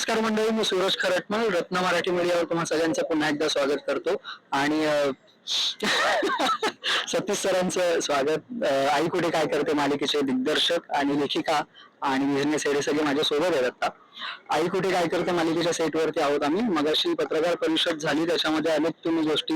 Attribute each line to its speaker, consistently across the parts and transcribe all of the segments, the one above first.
Speaker 1: नमस्कार मंडळी मी सूरज खरटमल रत्न मराठी मीडियावर तुम्हा सगळ्यांचं पुन्हा एकदा स्वागत करतो. आणि सतीश सरांचं स्वागत आई कुठे काय करते मालिकेचे दिग्दर्शक आणि लेखिका आणि बिझनेस हेडे सगळे माझ्या सोबत आहेत आता. आई कुठे काय करते मालिकेच्या सेटवरती आहोत आम्ही. मगाशी पत्रकार परिषद झाली त्याच्यामध्ये अनेक तुम्ही गोष्टी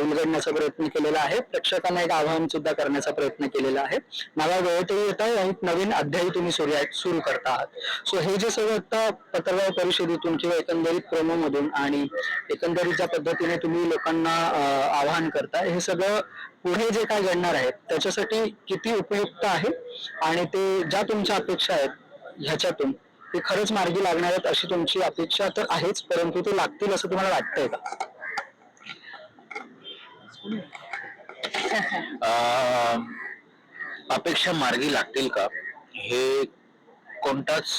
Speaker 1: उलगडण्याचा प्रयत्न केलेला आहे. प्रेक्षकांना एक आवाहन सुद्धा करण्याचा प्रयत्न केलेला आहे. मला वेळेतही येत आहे. आणि नवीन अध्यायी तुम्ही सुरू सुरू करता आहात. सो हे जे सगळं आता पत्रकार परिषदेतून किंवा एकंदरीत प्रोमो मधून आणि एकंदरीत ज्या पद्धतीने तुम्ही लोकांना आवाहन करता हे सगळं पुढे जे काय घडणार आहे त्याच्यासाठी किती उपयुक्त आहे आणि ते ज्या तुमच्या अपेक्षा आहेत ह्याच्यातून ते खरंच मार्गी लागणार आहेत अशी तुमची अपेक्षा तर आहेच परंतु ते लागतील असं तुम्हाला वाटतंय का?
Speaker 2: अं, अपेक्षा मार्गी लागतील का? हे कोणताच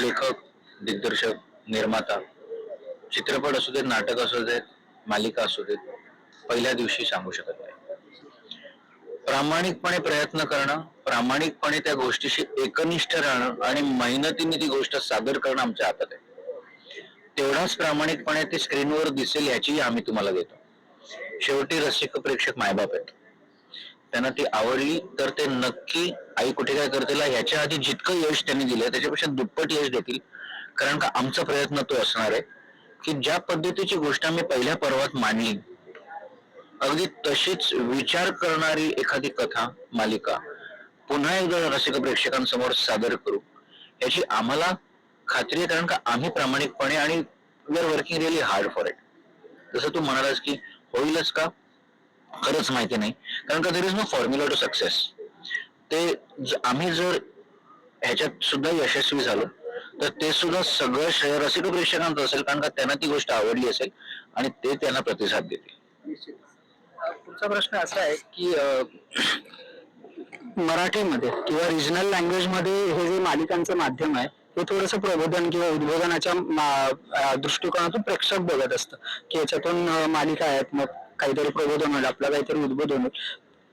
Speaker 2: लेखक दिग्दर्शक निर्माता चित्रपट असू देत नाटक असू देत मालिका असू देत पहिल्या दिवशी सांगू शकत नाही. प्रामाणिकपणे प्रयत्न करणं प्रामाणिकपणे त्या गोष्टीशी एकनिष्ठ राहणं आणि मेहनतीने ती गोष्ट सादर करणं आमच्या हातात आहे. तेवढाच प्रामाणिकपणे ते स्क्रीनवर दिसेल याचीही आम्ही तुम्हाला देतो. शेवटी रसिक प्रेक्षक मायबाप आहेत. त्यांना ती आवडली तर ते नक्की आई कुठे काय करतील ह्याच्या आधी जितकं यश त्यांनी दिलंय त्याच्यापेक्षा दुप्पट यश देतील. कारण का आमचा प्रयत्न तो असणार आहे. की ज्या पद्धतीची गोष्ट आम्ही पहिल्या पर्वात मांडली अगदी तशीच विचार करणारी एखादी कथा मालिका पुन्हा एकदा रसिक प्रेक्षकांसमोर सादर करू. याची आम्हाला खात्री आहे कारण का आम्ही प्रामाणिकपणे आणि we are working really hard for it जसं तू म्हणालास की होईलच का? खरंच माहिती नाही. कारण का there is no formula to success ते आम्ही जर ह्याच्यात सुद्धा यशस्वी झालो तर ते सुद्धा सगळं श्रेय रसिक प्रेक्षकांचं असेल कारण का त्यांना ती गोष्ट आवडली असेल आणि ते त्यांना प्रतिसाद देतील.
Speaker 1: पुढचा प्रश्न असा आहे की मराठीमध्ये किंवा रिजनल लँग्वेजमध्ये हे जे मालिकांचं माध्यम आहे हे थोडंसं प्रबोधन किंवा उद्बोधनाच्या दृष्टिकोनातून प्रेक्षक बघत असतं. की याच्यातून मालिका आहेत मग काहीतरी प्रबोधन होईल आपलं काहीतरी उद्बोधन होईल.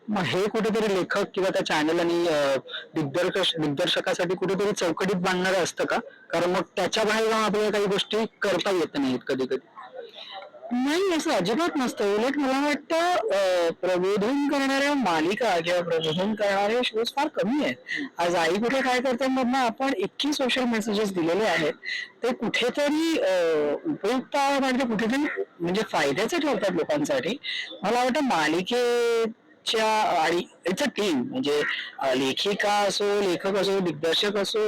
Speaker 1: मग हे कुठेतरी लेखक किंवा त्या चॅनल आणि अं, दिग्दर्शक दिग्दर्शकासाठी कुठेतरी चौकटीत बांधणारं असतं का? कारण मग त्याच्या बाहेर जाऊन आपल्याला काही गोष्टी करता येत नाहीत कधी कधी
Speaker 3: नाही असं अजिबात नसतं. उलट मला वाटतं प्रबोधन करणाऱ्या मालिका किंवा प्रबोधन करणारे शोज फार कमी आहेत. आज आई कुठे काय करते मधनं आपण इतकी सोशल मेसेजेस दिलेले आहेत. ते कुठेतरी उपयुक्त म्हणजे कुठेतरी म्हणजे फायद्याचे ठरतात लोकांसाठी. मला वाटतं मालिके च्या आणि इट्स म्हणजे, अ टीम म्हणजे लेखिका असो लेखक असो दिग्दर्शक असो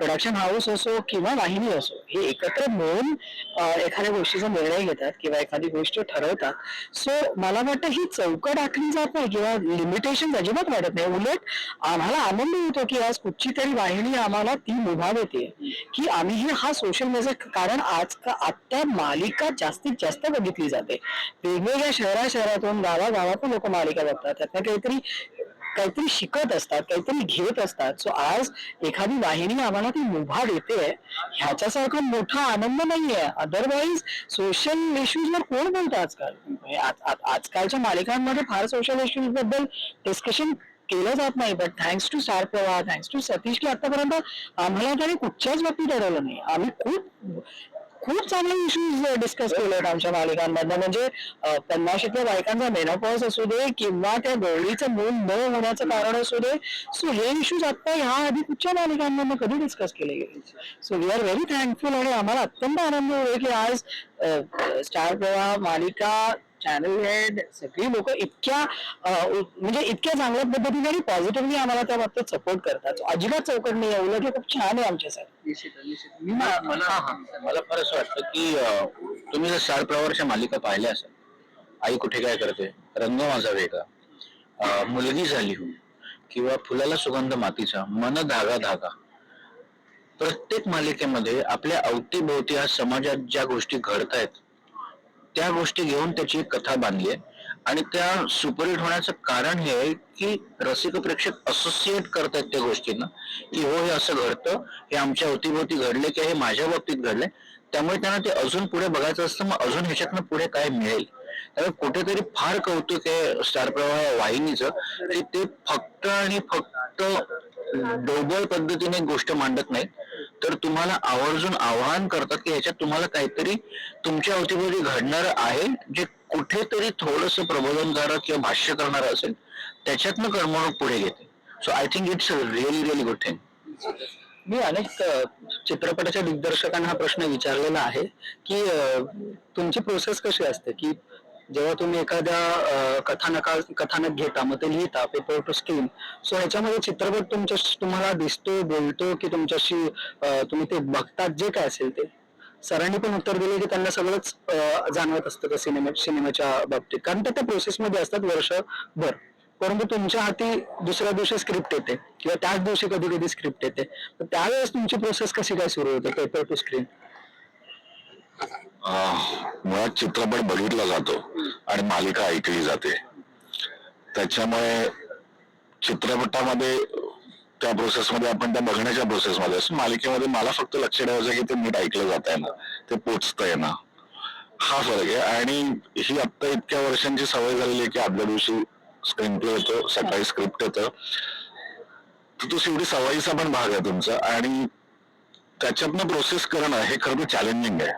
Speaker 3: प्रोडक्शन हाऊस असो किंवा वाहिनी असो हे एकत्र मिळून एखाद्या गोष्टीचा निर्णय घेतात किंवा एखादी गोष्ट ठरवतात. सो मला वाटतं ही चौकट आखली जात नाही किंवा लिमिटेशन अजिबात वाटत नाही. उलट आम्हाला आनंद होतो की आज कुठची तरी वाहिनी आम्हाला ती मुभा देते की आम्ही हे हा सोशल मेसेज कारण आज आता मालिका जास्तीत जास्त बघितली जाते. वेगवेगळ्या शहरा शहरातून गावागावातून लोक मालिका बघतात. त्यातनं काहीतरी काहीतरी शिकत असतात काहीतरी घेत असतात. सो आज एखादी वाहिनी आम्हाला ती मुभा देते ह्याच्यासारखा मोठा आनंद नाहीये. अदरवाईज सोशल इश्यूजवर कोण बोलतं आजकाल? म्हणजे आजकालच्या मालिकांमध्ये फार सोशल इश्यूजबद्दल डिस्कशन केलं जात नाही but thanks to Star Pravah thanks to Satish की आतापर्यंत आम्हाला त्याने कुठच्याच बाबतीत अडवलं नाही. आम्ही खूप खूप चांगले इश्यूज डिस्कस केले आहेत आमच्या मालिकांमधनं. म्हणजे पन्नाशीतल्या बायकांचा मेनोपॉज असू दे किंवा त्या गवळीचं मूल न होण्याचं कारण असू दे. सो हे इश्यूज आता ह्या आधी कुठच्या मालिकांमधनं कधी डिस्कस केले गेले? So we are very thankful आणि आम्हाला अत्यंत आनंद होईल की आज स्टार प्रवाह मालिका चॅनल हेड सगळी लोक इतक्या म्हणजे इतक्या चांगल्या पद्धतीने आणि पॉझिटिव्हली आम्हाला त्या बाबतीत सपोर्ट करतात. अजिबात चौकट नाही आहे उलट हे खूप छान आहे आमच्यासाठी.
Speaker 2: मला मला फार असं वाटतं की तुम्ही जर स्टार प्रवारच्या मालिका पाहिल्या असेल आई कुठे काय करते रंग माझा वेगळा. मुलगी झाली हो किंवा फुलाला सुगंध मातीचा मन धागा धागा. प्रत्येक मालिकेमध्ये आपल्या अवतीभोवती आज समाजात ज्या गोष्टी घडतायत त्या गोष्टी घेऊन त्याची एक कथा बांधली आहे. आणि त्या सुपरहिट होण्याचं कारण हे आहे की रसिक प्रेक्षक असोसिएट करतायत त्या गोष्टींना की हो हे असं घडतं हे आमच्या अवतीभोवती घडले की हे माझ्या बाबतीत घडले त्यामुळे त्यांना ते अजून पुढे बघायचं असतं मग अजून ह्याच्यातनं पुढे काय मिळेल. त्यामुळे कुठेतरी फार कौतुक आहे स्टार प्रवाह वाहिनीचं की ते फक्त आणि फक्त डोबळ पद्धतीने गोष्ट मांडत नाहीत. तर तुम्हाला आवर्जून आवाहन करतात की ह्याच्यात तुम्हाला काहीतरी तुमच्या अवतीभोवती घडणार आहे जे कुठेतरी थोडस प्रबोधनकारक किंवा भाष्य करणार असेल त्याच्यातनं करमणूक पुढे घेते. So I think it's really really good thing
Speaker 1: मी अनेक चित्रपटाच्या दिग्दर्शकांना हा प्रश्न विचारलेला आहे की तुमची प्रोसेस कशी असते? की जेव्हा तुम्ही एखाद्या कथानका कथानक घेता मग ते लिहिता पेपर टू स्क्रीन सो ह्याच्यामध्ये चित्रपट तुमच्या तुम्हाला दिसतो बोलतो की तुमच्याशी तुम्ही ते बघतात जे काय असेल ते. सरांनी पण उत्तर दिले की त्यांना सगळंच जाणवत असतं त्या सिनेमा सिनेमाच्या बाबतीत. कारण ते त्या प्रोसेसमध्ये असतात वर्षभर. परंतु तुमच्या हाती दुसऱ्या दिवशी स्क्रिप्ट येते. किंवा त्याच दिवशी कधी कधी स्क्रिप्ट येते. तर त्यावेळेस तुमची प्रोसेस कशी काय सुरू होते पेपर टू स्क्रीन
Speaker 4: मुळात चित्रपट बघितला जातो आणि मालिका ऐकली जाते. त्याच्यामुळे चित्रपटामध्ये त्या प्रोसेसमध्ये आपण त्या बघण्याच्या प्रोसेसमध्ये असतो. मालिकेमध्ये मला फक्त लक्ष ठेवायचं की ते नीट ऐकलं जात आहे ना ते पोचतंय ना. हा फरक आहे. आणि ही आत्ता इतक्या वर्षांची सवय झालेली आहे की आदल्या दिवशी स्क्रीन प्ले येतो सकाळी स्क्रिप्ट येतं तो शेवटी सवयीचा पण भाग आहे तुमचा. आणि त्याच्यातनं प्रोसेस करणं हे खरं तर चॅलेंजिंग आहे.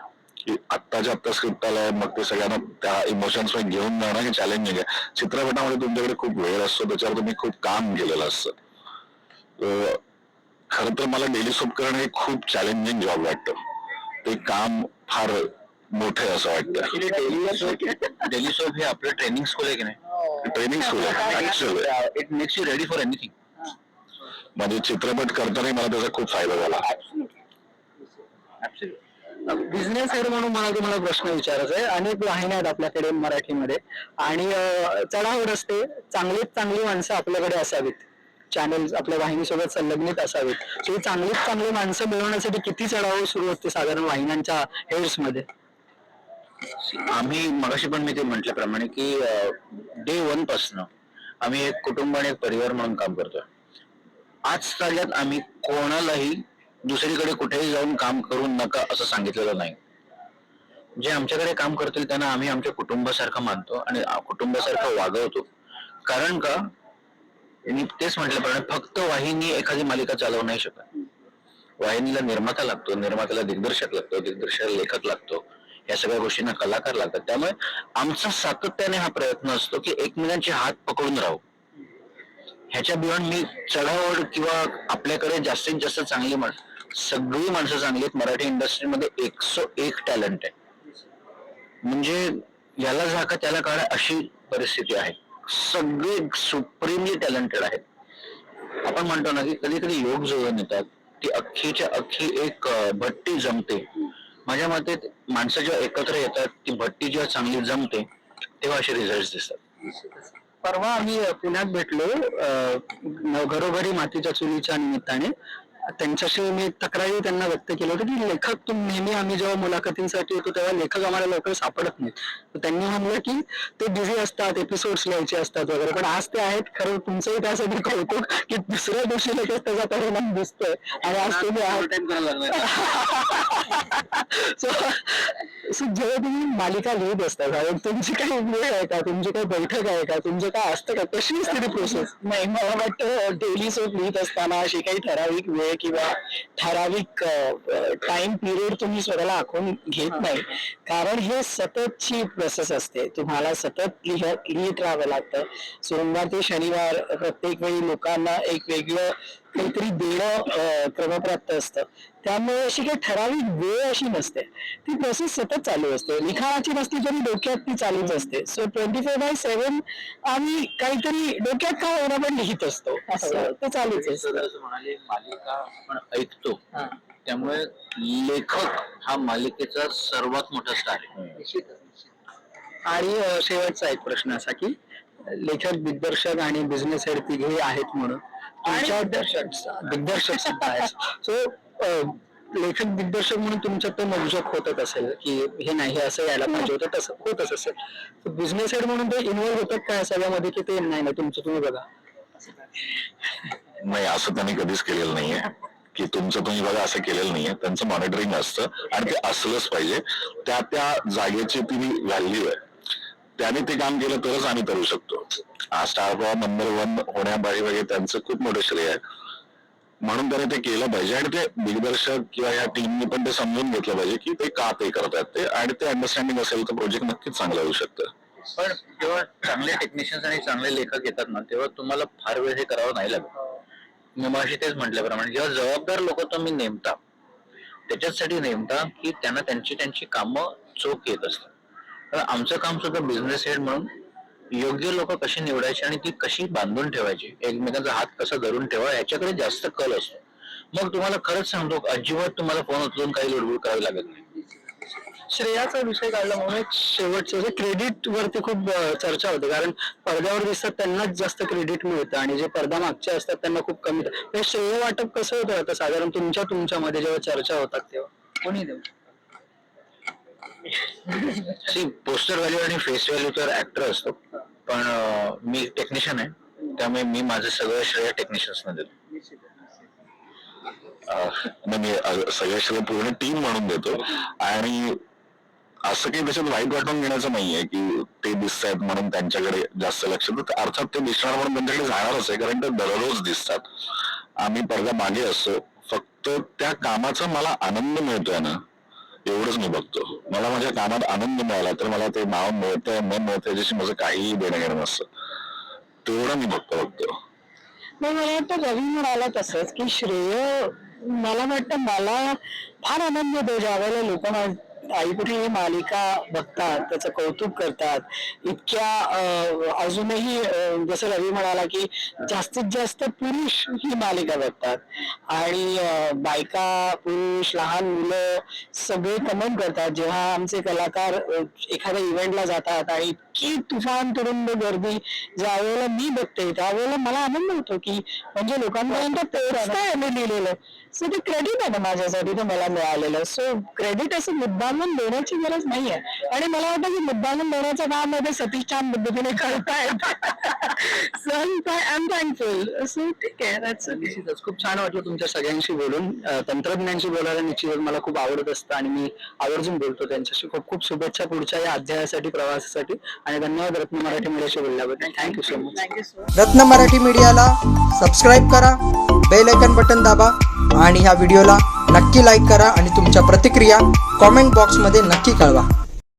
Speaker 4: की आत्ताच्या आत्ता स्क्रिप्ट आलाय मग ते सगळ्यांना त्या इमोशन्समध्ये घेऊन जाणं हे चॅलेंजिंग आहे. चित्रपटामध्ये तुमच्याकडे खूप वेळ असतो त्याच्यावर तुम्ही खूप काम केलेलं असतं. खरं तर मला डेली सोप करणं हे खूप चॅलेंजिंग जॉब वाटतं. ते काम फार मोठं असं वाटतं.
Speaker 2: डेली सोप हे आपलं ट्रेनिंग स्कूल आहे की नाही?
Speaker 4: ट्रेनिंग स्कूल आहे
Speaker 2: it makes you ready for anything
Speaker 4: म्हणजे चित्रपट करताना मला त्याचा खूप फायदा झाला.
Speaker 1: बिझनेस हेड म्हणून मला तुम्हाला प्रश्न विचारायचा आहे. अनेक वाहिन्या आहेत आपल्याकडे मराठीमध्ये. आणि चढाव रस्ते असते. चांगलीच चांगली माणसं आपल्याकडे असावीत. चॅनल आपल्या वाहिनीसोबत संलग्नित असावीत. ही चांगलीच चांगली माणसं मिळवण्यासाठी किती चढाव सुरू असते साधारण वाहिन्यांच्या हेड्समध्ये
Speaker 2: आम्ही मगाशी पण मी ते म्हटल्याप्रमाणे की डे वन पासन आम्ही एक कुटुंब आणि एक परिवार म्हणून काम करतोय. आज ताज्यात आम्ही कोणालाही दुसरीकडे कुठेही जाऊन काम करू नका असं सांगितलेलं नाही. जे आमच्याकडे काम करतील त्यांना आम्ही आमच्या कुटुंबासारखं मानतो आणि कुटुंबासारखं वागवतो. कारण का? मी तेच म्हटल्याप्रमाणे फक्त वाहिनी एखादी मालिका चालवू नाही शकत. वाहिनीला निर्माता लागतो निर्मात्याला दिग्दर्शक लागतो दिग्दर्शकाला लेखक लागतो. या सगळ्या गोष्टींना कलाकार लागतात. त्यामुळे आमचा सातत्याने हा प्रयत्न असतो की एकमेकांचे हात पकडून राहू. ह्याच्या बियॉन्ड मी चढावड किंवा आपल्याकडे जास्तीत जास्त चांगली माण सगळी माणसं चांगली आहेत. मराठी इंडस्ट्रीमध्ये एकशे एक टॅलेंट आहे. म्हणजे याला झाका त्याला काढा अशी परिस्थिती आहे. सगळे सुप्रीमली टॅलेंटेड आहेत. आपण म्हणतो ना की कधी कधी योग जुळून येतात. ती अख्खीच्या अख्खी एक भट्टी जमते. माझ्या मते माणसं जेव्हा एकत्र येतात ती भट्टी जेव्हा चांगली जमते तेव्हा असे रिझल्ट दिसतात.
Speaker 1: परवा आम्ही पुण्यात भेटलो. घरोघरी मातीच्या चुलीच्या निमित्ताने. त्यांच्याशी मी तक्रारी त्यांना व्यक्त केलं होतं की लेखक तुम नेहमी आम्ही जेव्हा मुलाखतींसाठी येतो तेव्हा लेखक आम्हाला लवकर सापडत नाहीत. तर त्यांनी म्हणलं की ते बिझी असतात एपिसोड्स लिहायचे असतात वगैरे पण आज ते आहेत खरं तुमचंही त्यासाठी कौतुक की दुसऱ्या दिवशी लगेच त्याचा परिणाम दिसतोय. आणि आज तुम्ही जेव्हा तुम्ही मालिका लिहित असता साधारण तुमची काही वेळ आहे का? तुमची काही बैठक आहे का? तुमचं काय असतं का? कशी असते ती प्रोसेस
Speaker 3: नाही मला वाटतं डेली सोप लिहित असताना अशी काही ठराविक वेळ किंवा ठराविक टाइम पिरियड तुम्ही स्वतःला आखून घेत नाही. कारण हे सततची प्रोसेस असते. तुम्हाला सतत लिह लिहित राहावं लागतं. सोमवार ते शनिवार प्रत्येक वेळी लोकांना एक वेगळं काहीतरी देणं क्रमप्राप्त असतं. त्यामुळे अशी काही ठराविक वेळ अशी नसते. ती प्रोसेस सतत चालू असते. लिखाणाची नसली तरी डोक्यात ती चालूच असते. So twenty four by seven आम्ही काहीतरी डोक्यात काय होणं पण लिहित असतो. असं ते चालूच
Speaker 2: म्हणाले मालिका आपण ऐकतो. त्यामुळे लेखक हा मालिकेचा सर्वात मोठा स्टार आहे.
Speaker 1: आणि शेवटचा एक प्रश्न असा की लेखक दिग्दर्शक आणि बिझनेस हेड तिघे आहेत म्हणून. तुमच्या दिग्दर्शक दिग्दर्शक सुद्धा. आहेत. सो लेखक दिग्दर्शक म्हणून तुमच्यात तो मगजोक होतच असेल की हे नाही हे असं यायला पाहिजे होतं तसं होतच असेल. बिझनेस हेड म्हणून ते इन्व्हॉल्व्ह होतात काय या सगळ्यामध्ये की ते नाही नाही तुमचं तुम्ही बघा.
Speaker 4: नाही असं त्यांनी कधीच केलेलं नाहीये. की तुमचं तुम्ही बघा असं केलेलं नाहीये. त्यांचं मॉनिटरिंग असतं आणि ते असलंच पाहिजे. त्या त्या जागेची ती व्हॅल्यू आहे. त्याने ते काम केलं तरच आम्ही करू शकतो. हा स्टार नंबर वन होण्यापाठी वगैरे त्यांचं खूप मोठं श्रेय आहे. म्हणून त्याने ते केलं पाहिजे आणि ते दिग्दर्शक किंवा या टीमनी पण ते समजून घेतलं पाहिजे की ते का ते करतात ते आणि ते अंडरस्टँडिंग असेल तर प्रोजेक्ट नक्कीच चांगलं होऊ शकतं.
Speaker 2: पण जेव्हा चांगले टेक्निशियन्स आणि चांगले लेखक येतात ना तेव्हा तुम्हाला फार वेळ हे करावं नाही लागत. मी माशी तेच म्हटल्याप्रमाणे जेव्हा जबाबदार लोक तुम्ही नेमता त्याच्याचसाठी नेमता की त्यांना त्यांची त्यांची कामं चोख येत असतात. तर आमचं काम सुद्धा बिझनेस हेड म्हणून योग्य लोक कशी निवडायची आणि ती कशी बांधून ठेवायची एकमेकांचा हात कसा धरून ठेवा याच्याकडे जास्त कल असतो. मग तुम्हाला खरंच सांगतो अजिबात तुम्हाला फोन उचलून काही लुडबुड करावी लागत नाही.
Speaker 3: श्रेयाचा विषय काढला म्हणून एक शेवटचं जे क्रेडिट वरती खूप चर्चा होते. कारण पडद्यावर दिसतात त्यांनाच जास्त क्रेडिट मिळतं आणि जे पडदा मागचे असतात त्यांना खूप कमी. हे श्रेय वाटप कसं होतं साधारण तुमच्या तुमच्यामध्ये जेव्हा चर्चा होतात तेव्हा. कोणी देऊ?
Speaker 2: पोस्टर व्हॅल्यू आणि फेस व्हॅल्यू तर ऍक्टर असतो. पण मी टेक्निशियन आहे. त्यामुळे मी माझं सगळं श्रेय टेक्निशियन्सना देतो.
Speaker 4: मी सगळ्या श्रेय पूर्ण टीम म्हणून देतो. आणि असं काही त्याच्यात वाईट वाटून घेण्याचं नाहीये की ते दिसतायत म्हणून त्यांच्याकडे जास्त लक्ष तर अर्थात ते दिसणार म्हणून त्यांच्याकडे जाणारच आहे कारण ते दररोज दिसतात. आम्ही पडदा मागे असतो. फक्त त्या कामाचा मला आनंद मिळतोय ना. एवढंच मी बघतो. मला माझ्या कामात आनंद मिळाला तर मला ते नाव मिळतंय न मिळतंय याच्याशी माझं काहीही देणं घेणं नसतं. तेवढं मी बघतो बघतो.
Speaker 1: मग मला वाटतं रवी म्हणाला तसंच की श्रेय मला वाटतं मला फार आनंद होतो ज्या वेळेला लोक आई कुठे ही मालिका बघतात त्याचं कौतुक करतात. इतक्या अजूनही जसं रवी म्हणाला की जास्तीत जास्त पुरुष ही मालिका बघतात. आणि बायका पुरुष लहान मुलं सगळे कमेंट करतात. जेव्हा आमचे कलाकार एखाद्या इव्हेंटला जातात आणि इतकी तुफान तुरुंब गर्दी ज्या वेळेला मी बघते त्यावेळेला मला आनंद होतो की म्हणजे लोकांपर्यंत तेच लिहिलेलं सो ते क्रेडिट आहे ना माझ्यासाठी ते मला मिळालेलं सो क्रेडिट असं मुद्दामून देण्याची गरज नाहीये आणि मला वाटतं की मुद्दामून देण्याचं काममध्ये सतीश छान पद्धतीने करतायत so I am thankful so ठीक आहे
Speaker 3: निश्चितच. खूप छान वाटलं तुमच्या सगळ्यांशी बोलून. तंत्रज्ञांशी बोलायला निश्चितच मला खूप आवडत असतं आणि मी आवर्जून बोलतो त्यांच्याशी. खूप खूप शुभेच्छा पुढच्या या अध्यायासाठी प्रवासासाठी. आणि धन्यवाद रत्न मराठी मीडियाशी बोलल्याबद्दल. Thank you so much
Speaker 5: Ratna Marathi मीडियाला सबस्क्राईब करा बेल आयकन बटन दाबा आणि ह्या व्हिडिओला नक्की लाईक करा आणि तुमच्या प्रतिक्रिया कॉमेंट बॉक्समध्ये नक्की कळवा.